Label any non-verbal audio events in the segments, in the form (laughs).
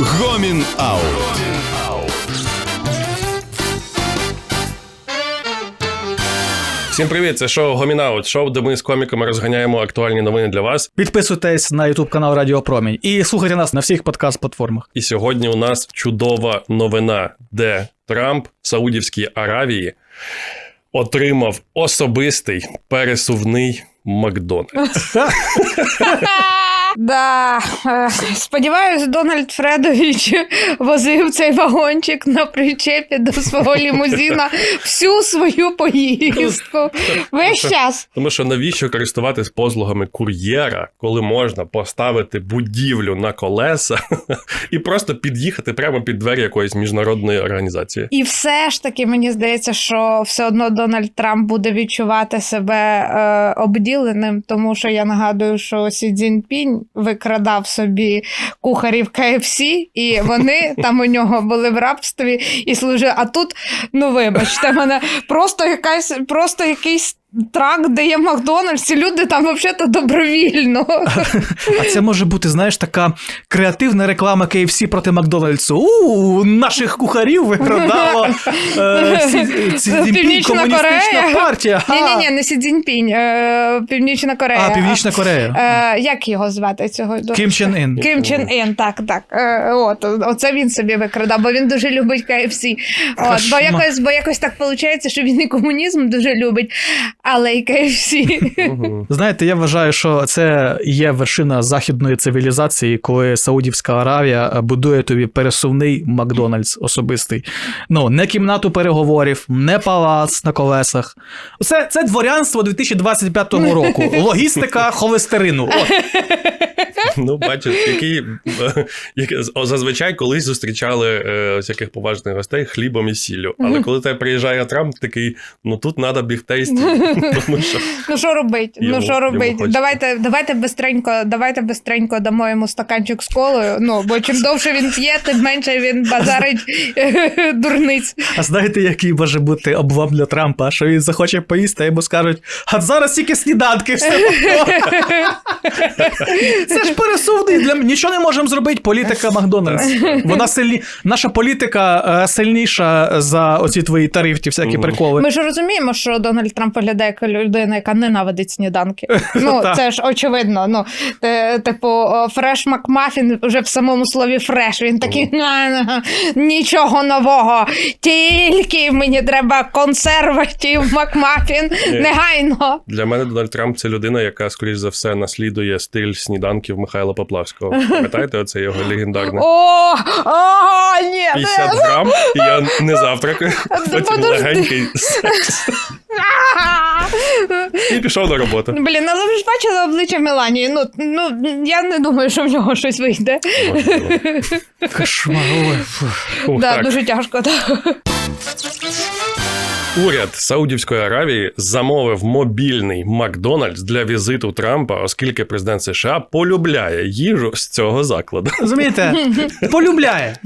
Гомін Аут. Всім привіт! Це шоу Гомінаут, шоу, де ми з коміками розганяємо актуальні новини для вас. Підписуйтесь на YouTube канал Радіо Промінь і слухайте нас на всіх подкаст-платформах. І сьогодні у нас чудова новина, де Трамп в Саудівській Аравії отримав особистий пересувний Макдональдс. (laughs) Да, е, сподіваюсь, Дональд Фредович возив цей вагончик на причепі до свого лімузина всю свою поїздку. Весь час. Тому що навіщо користуватись послугами кур'єра, коли можна поставити будівлю на колеса (laughs) і просто під'їхати прямо під двері якоїсь міжнародної організації? І все ж таки мені здається, що все одно Дональд Трамп буде відчувати себе е, обділеним, тому що я нагадую, що Сі Цзіньпінь викрадав собі кухарів КФС, і вони там у нього були в рабстві і служили. А тут, ну вибачте, мене просто якась, просто якийсь. Трак, де є Макдональдс, і люди там взагалі-то добровільно. А це може бути, знаєш, така креативна реклама KFC проти Макдональдсу. У наших кухарів викрадало е, комуністична партія. Ні, ні, ні, не Сі Цзіньпінь, е, Північна Корея. А, Північна Корея. Е, як його звати цього? Кім Чен Ін. Ким Чен Ін, так, так. От, оце він собі викрадав, бо він дуже любить KFC. От, бо, якось, бо якось так виходить, що він і комунізм дуже любить, але і KFC. (laughs) Знаєте, я вважаю, що це є вершина західної цивілізації, коли Саудівська Аравія будує тобі пересувний Макдональдс особистий. Ну, не кімнату переговорів, не палац на колесах. Це, це дворянство 2025 (laughs) року. Логістика холестерину. От. (laughs) Ну, бачиш, який, е, зазвичай колись зустрічали е, ось поважних гостей хлібом і сіллю. Але коли тебе приїжджає Трамп, такий, ну тут треба бігтейсті, тому що Ну що робить? Йому- ну що йому робить? хочеться. Давайте, давайте бистренько, давайте бистренько дамо йому стаканчик з колою. Ну, бо чим довше він п'є, тим менше він базарить (laughs) дурниць. А знаєте, який може бути обвам для Трампа, що він захоче поїсти, а йому скажуть, а зараз тільки сніданки, все. Це ж пересувний. Для... Нічого не можемо зробити. Політика Макдональдс. Вона сильні... Наша політика е, сильніша за оці твої тарифті, всякі Мгм. приколи. Ми ж розуміємо, що Дональд Трамп як людина, яка ненавидить сніданки. (laughs) Ну, це ж очевидно. Ну, типу, фреш Макмафін вже в самому слові фреш. Він такий нічого нового. Тільки мені треба консерватів Макмафін негайно. для мене Дональд Трамп це людина, яка, скоріш за все, наслідує стиль сніданків Михайла Поплавського. Пам'ятаєте, оце його легендарне? О, о, ні, 50 грам, і я не завтракаю, потім легенький секс. (laughs) І пішов на роботу. Блін, ну ви ж бачили обличчя Меланії. Ну, ну я не думаю, що в нього щось вийде. Кошмар. ой, фу. Ух, Да, так. дуже тяжко. Так. Уряд Саудівської Аравії замовив мобільний Макдональдс для візиту Трампа, оскільки президент США полюбляє їжу з цього закладу. Розумієте? (laughs) Полюбляє.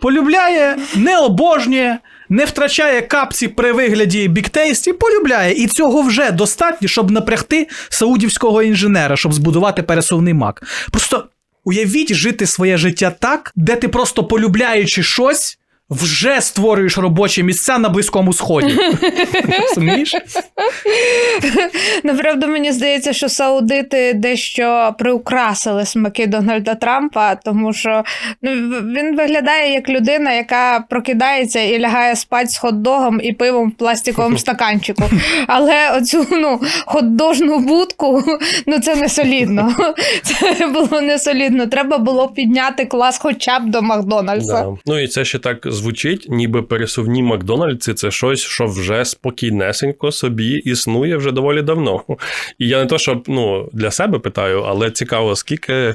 Полюбляє, не обожнює, не втрачає капці при вигляді біктейсті, полюбляє. І цього вже достатньо, щоб напрягти саудівського інженера, щоб збудувати пересувний мак. Просто уявіть жити своє життя так, де ти просто полюбляючи щось. Вже створюєш робочі місця на Близькому Сході. (laughs) Розумієш? Направду, мені здається, що саудити дещо приукрасили смаки Дональда Трампа, тому що ну, він виглядає як людина, яка прокидається і лягає спати з хот-догом і пивом в пластиковому стаканчику. Але оцю ну, хот-дожну будку, ну це не солідно. (laughs) Це було не солідно. Треба було підняти клас хоча б до Макдональдса. Да. Ну і це ще так звучить, ніби пересувні Макдональдси це щось, що вже спокійнесенько собі існує вже доволі давно. І я не то, щоб ну, для себе питаю, але цікаво, скільки е,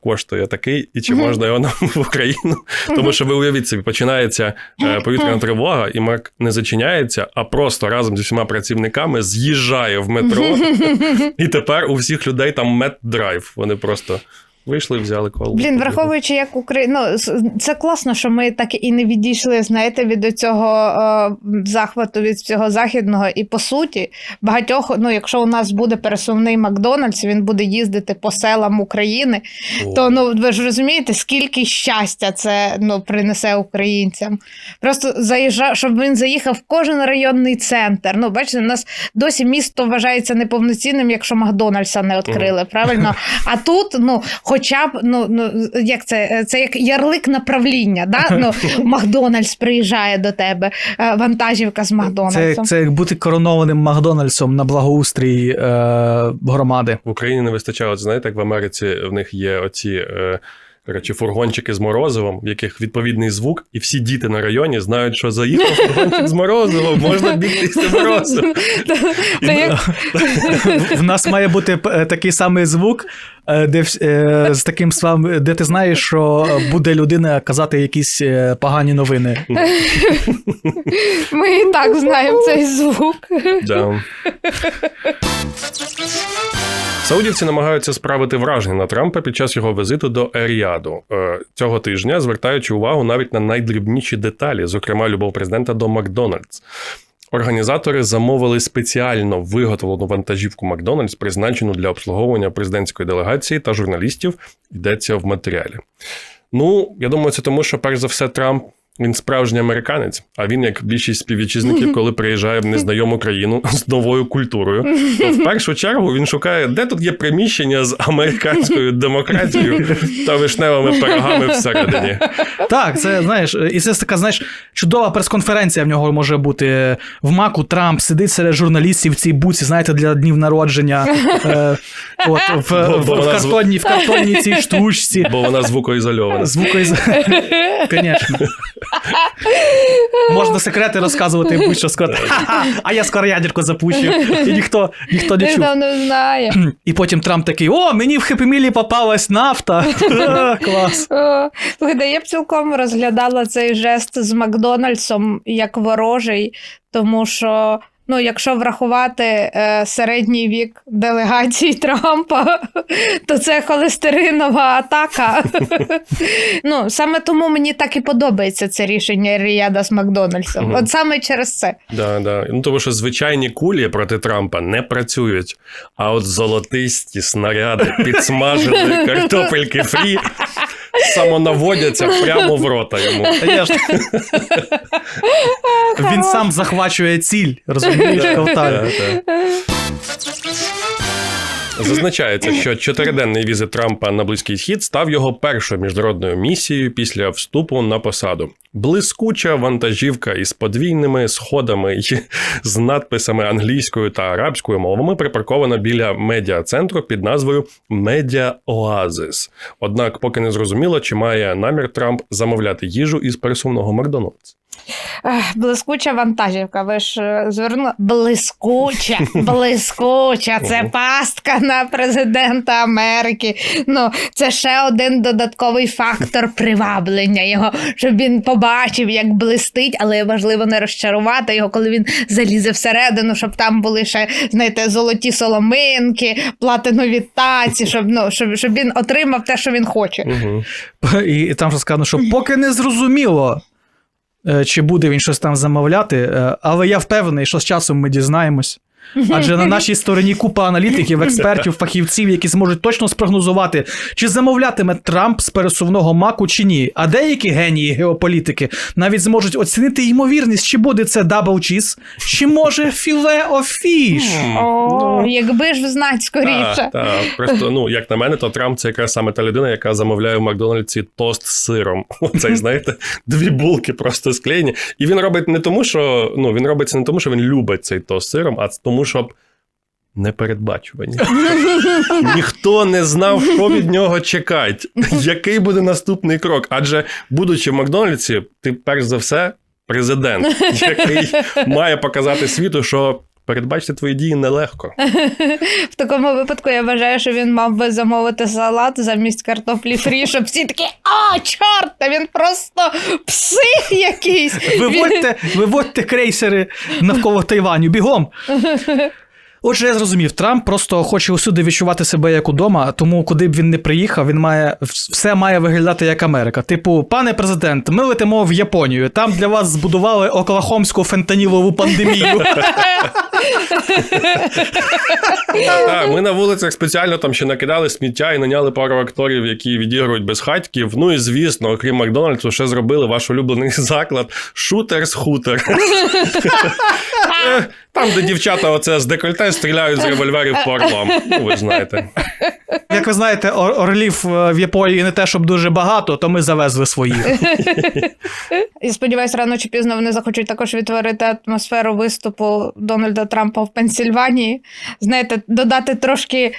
коштує такий, і чи можна його нам в Україну. Тому що ви уявіть собі, починається е, повітряна тривога, і Мак не зачиняється, а просто разом зі всіма працівниками з'їжджає в метро. І тепер у всіх людей там меддрайв. Вони просто Вийшли, взяли коло. Блін, враховуючи, як Україна. Ну, це класно, що ми так і не відійшли, знаєте, від цього е, захвату від всього західного. І по суті, багатьох, ну, якщо у нас буде пересувний Макдональдс, він буде їздити по селам України, О. то ну ви ж розумієте, скільки щастя це ну, принесе українцям. Просто заїжджа, щоб він заїхав в кожен районний центр. Ну, бачите, у нас досі місто вважається неповноцінним, якщо Макдональдса не відкрили, правильно? А тут, ну, хоча б, ну, ну як це, це як ярлик направління. Да? Ну, (laughs) Макдональдс приїжджає до тебе, е, вантажівка з Макдональдсом. це як бути коронованим Макдональдсом на благоустрій е, громади. В Україні не вистачає, от знаєте, як в Америці в них є оці. Е... Коротше, фургончики з морозивом, в яких відповідний звук, і всі діти на районі знають, що заїхав фургончик з морозивом, можна бігти з морозивом. (laughs) (laughs) В нас має бути е, такий самий звук, е, де е, з таким самим, де ти знаєш, що буде людина казати якісь е, погані новини. Ми і так знаємо цей звук. Да. Саудівці намагаються справити враження на Трампа під час його візиту до Еріаду Е, цього тижня, звертаючи увагу навіть на найдрібніші деталі, зокрема любов президента до Макдональдс. Організатори замовили спеціально виготовлену вантажівку Макдональдс, призначену для обслуговування президентської делегації та журналістів. Йдеться в матеріалі. Ну, я думаю, це тому, що перш за все Трамп. Він справжній американець, а він, як більшість співвітчизників, (laughs) коли приїжджає в незнайому країну (laughs) з новою культурою, то в першу чергу він шукає, де тут є приміщення з американською демократією та вишневими пирогами всередині. Так, це знаєш, і це така, знаєш, чудова прес-конференція в нього може бути. В маку Трамп сидить серед журналістів в цій буці, знаєте, для днів народження. Е, от, в, Бо- бо в, вона картонній, в картонній цій штучці. Бо вона звукоізольована. Звукоіз... (laughs) Звісно. Можна секрети розказувати, і (laughs) будь-що сказати. А я скоро ядерку запущу. І ніхто, ніхто не чув. Не знає. І потім Трамп такий: о, мені в хепімілі попалась нафта. (laughs) Клас. Слухай, я б цілком розглядала цей жест з Макдональдсом як ворожий, тому що. Ну, якщо врахувати е, середній вік делегації (laughs) Трампа, то це холестеринова атака. ну, саме тому мені так і подобається це рішення Ріяда з Макдональдсом. От саме через це. Да, да. Ну, тому що звичайні кулі проти Трампа не працюють. А от золотисті снаряди, підсмажені (laughs) картопельки фрі, самонаводяться (laughs) прямо в рота йому. Він сам захвачує ціль, розумієш, ковтає. Зазначається, що чотириденний візит Трампа на Близький Схід став його першою міжнародною місією після вступу на посаду. Блискуча вантажівка із подвійними сходами й з надписами англійською та арабською мовами припаркована біля медіа-центру під назвою Медіа Оазис. Однак, поки не зрозуміло, чи має намір Трамп замовляти їжу із пересувного Макдональдс. Блискуча вантажівка. Ви ж е, звернули. Блискуча, (laughs) блискуча. Це пастка на президента Америки. Ну, це ще один додатковий фактор приваблення його, щоб він побачив, як блистить, але важливо не розчарувати його, коли він залізе всередину, щоб там були ще, знаєте, золоті соломинки, платинові таці, щоб, ну, щоб, щоб він отримав те, що він хоче. Угу. І, там же сказано, що поки не зрозуміло, чи буде він щось там замовляти, е, але я впевнений, що з часом ми дізнаємось. Адже на нашій стороні купа аналітиків, експертів, фахівців, які зможуть точно спрогнозувати, чи замовлятиме Трамп з пересувного маку чи ні. А деякі генії геополітики навіть зможуть оцінити ймовірність, чи буде це дабл чіз, чи може філе офіш. О, якби ж знати скоріше. Так. Просто, ну, як на мене, то Трамп це якраз саме та людина, яка замовляє в Макдональдсі тост з сиром. (laughs) Оцей, знаєте, дві булки просто склеєні. І він робить не тому, що ну, він робить це не тому, що він любить цей тост з сиром, а тому, щоб. Непередбачувані. (laughs) Ніхто не знав, що від нього чекати, який буде наступний крок. Адже, будучи в Макдональдсі, ти перш за все президент, (laughs) який має показати світу, що передбачити твої дії нелегко. (laughs) В такому випадку я вважаю, що він мав би замовити салат замість картоплі фрі, щоб всі такі, а, чорт, та він просто псих якийсь. Виводьте, виводьте крейсери навколо Тайваню, бігом. (laughs) Отже, я зрозумів, Трамп просто хоче усюди відчувати себе як удома, тому куди б він не приїхав, він має все має виглядати як Америка. Типу, пане президент, ми летимо в Японію. Там для вас збудували оклахомську фентанілову пандемію. (laughs) Так, ми на вулицях спеціально там ще накидали сміття і наняли пару акторів, які відігрують безхатьків. Ну і звісно, окрім Макдональдсу, ще зробили ваш улюблений заклад Шутерс Хутер. (laughs) Е, Там, де дівчата оце з декольте стріляють з револьверів по орлам. Ну, ви знаєте. Як ви знаєте, ор- орлів е, в Японії не те, щоб дуже багато, то ми завезли своїх. (laughs) І сподіваюсь, рано чи пізно вони захочуть також відтворити атмосферу виступу Дональда Трампа в Пенсільванії. Знаєте, додати трошки.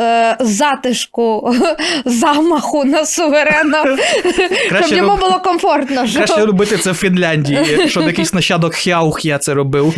Е, Затишку (laughs) замаху на суверена, щоб йому роб- було комфортно. що- Краще робити це в Фінляндії, щоб якийсь нащадок Хяух'я це робив.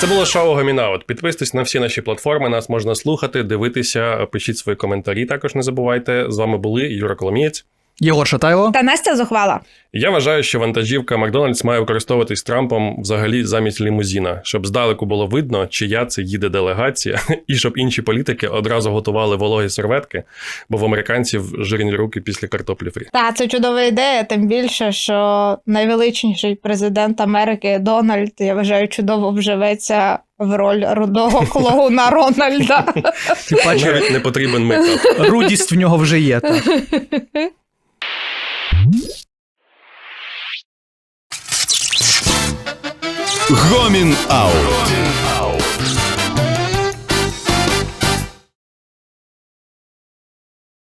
Це було шоу Гомінаут. Підписуйтесь на всі наші платформи. Нас можна слухати, дивитися, пишіть свої коментарі. Також не забувайте. З вами були Юра Коломієць. Єгор Шатайло. Та Настя зухвала. Я вважаю, що вантажівка Макдональдс має використовуватись Трампом взагалі замість лімузіна, щоб здалеку було видно, чия це їде делегація, (laughs) і щоб інші політики одразу готували вологі серветки, бо в американців жирні руки після картоплі фрі. Та це чудова ідея, тим більше, що найвеличніший президент Америки Дональд, я вважаю, чудово вживеться в роль рудого (laughs) клоуна Рональда. Тим паче, Навіть не потрібен мейкап. рудість в нього вже є. Так. (laughs) Гомін Аут.